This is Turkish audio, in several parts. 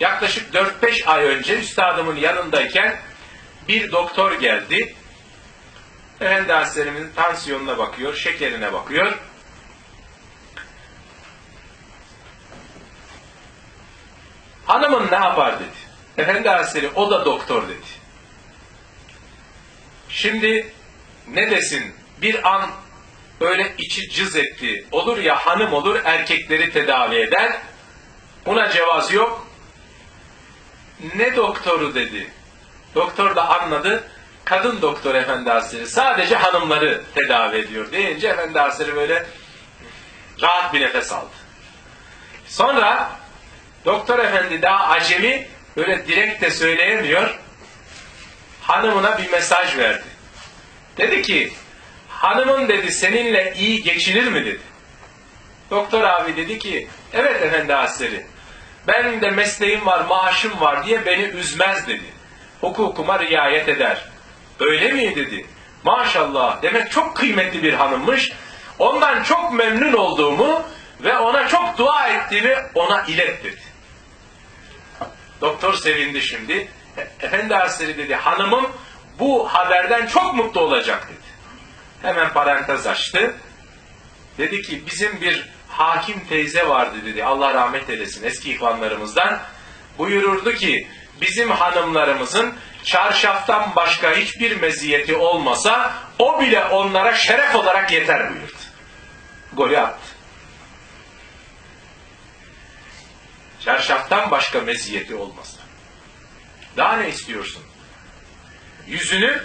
Yaklaşık 4-5 ay önce üstadımın yanındayken bir doktor geldi. Efendi Hazretlerimin tansiyonuna bakıyor, şekerine bakıyor. Hanımın ne yapar dedi. Efendi Hazretleri o da doktor dedi. Şimdi ne desin bir an öyle içi cız etti. Olur ya hanım olur erkekleri tedavi eder. Buna cevaz yok. Ne doktoru dedi. Doktor da anladı. Kadın doktor Efendi Hazretleri sadece hanımları tedavi ediyor deyince Efendi Hazretleri böyle rahat bir nefes aldı. Sonra doktor efendi daha acemi böyle direkt de söyleyemiyor. Hanımına bir mesaj verdi. Dedi ki hanımın dedi seninle iyi geçinir mi dedi. Doktor abi dedi ki evet efendi hazretleri benim de mesleğim var maaşım var diye beni üzmez dedi. Hukukuma riayet eder. Öyle mi dedi. Maşallah demek çok kıymetli bir hanımmış. Ondan çok memnun olduğumu ve ona çok dua ettiğimi ona ilet dedi. Doktor sevindi şimdi. E- Efendi Hazretleri dedi hanımım bu haberden çok mutlu olacak dedi. Hemen parantez açtı. Dedi ki bizim bir hakim teyze vardı dedi. Allah rahmet eylesin eski ihvanlarımızdan. Buyururdu ki bizim hanımlarımızın çarşaftan başka hiçbir meziyeti olmasa o bile onlara şeref olarak yeter buyurdu. Golü attı. Çarşaftan başka meziyeti olmasa. Daha ne istiyorsun? Yüzünü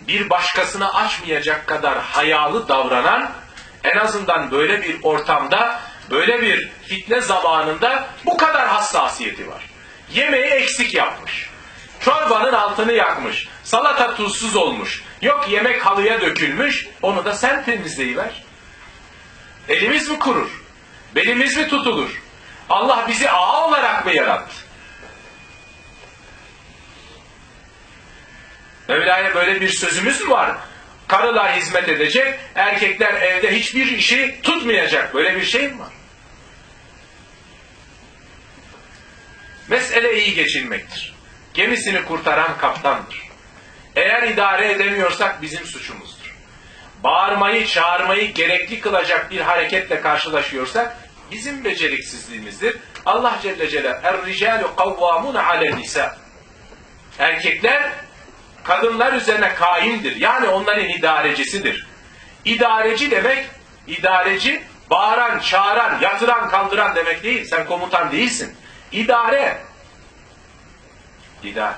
bir başkasına açmayacak kadar hayalı davranan en azından böyle bir ortamda böyle bir fitne zamanında bu kadar hassasiyeti var. Yemeği eksik yapmış. Çorbanın altını yakmış. Salata tuzsuz olmuş. Yok yemek halıya dökülmüş. Onu da sen temizleyiver. Elimiz mi kurur? Belimiz mi tutulur? Allah bizi ağa olarak mı yarattı? Mevla'ya böyle bir sözümüz mü var? Karılar hizmet edecek, erkekler evde hiçbir işi tutmayacak. Böyle bir şey mi var? Mesele iyi geçinmektir. Gemisini kurtaran kaptandır. Eğer idare edemiyorsak bizim suçumuzdur. Bağırmayı, çağırmayı gerekli kılacak bir hareketle karşılaşıyorsak bizim beceriksizliğimizdir. Allah Celle Celaluhu Er-ricalu kavvamun alen nisa. Erkekler kadınlar üzerine kaimdir. Yani onların idarecisidir. İdareci demek, idareci bağıran, çağıran, yatıran, kaldıran demek değil. Sen komutan değilsin. İdare. İdare.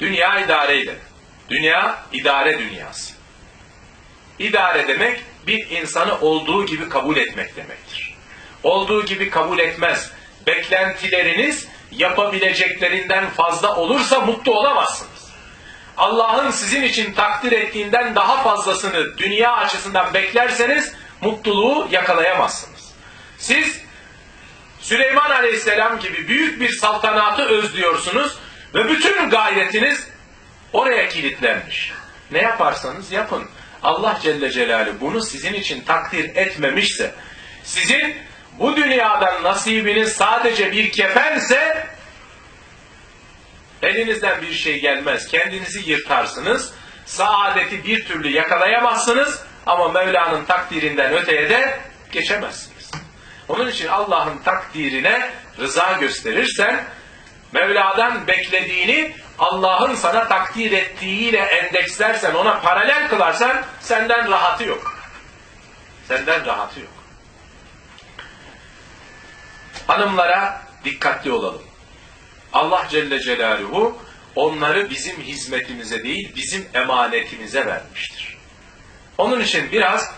Dünya idareyle. Dünya idare dünyası. İdare demek bir insanı olduğu gibi kabul etmek demektir. Olduğu gibi kabul etmez. Beklentileriniz yapabileceklerinden fazla olursa mutlu olamazsınız. Allah'ın sizin için takdir ettiğinden daha fazlasını dünya açısından beklerseniz mutluluğu yakalayamazsınız. Siz Süleyman Aleyhisselam gibi büyük bir saltanatı özlüyorsunuz ve bütün gayretiniz oraya kilitlenmiş. Ne yaparsanız yapın. Allah Celle Celaluhu bunu sizin için takdir etmemişse, sizin bu dünyadan nasibiniz sadece bir kefense, elinizden bir şey gelmez. Kendinizi yırtarsınız. Saadeti bir türlü yakalayamazsınız ama Mevla'nın takdirinden öteye de geçemezsiniz. Onun için Allah'ın takdirine rıza gösterirsen, Mevla'dan beklediğini Allah'ın sana takdir ettiğiyle endekslersen, ona paralel kılarsan senden rahatı yok. Senden rahatı yok. Hanımlara dikkatli olalım. Allah Celle Celaluhu onları bizim hizmetimize değil, bizim emanetimize vermiştir. Onun için biraz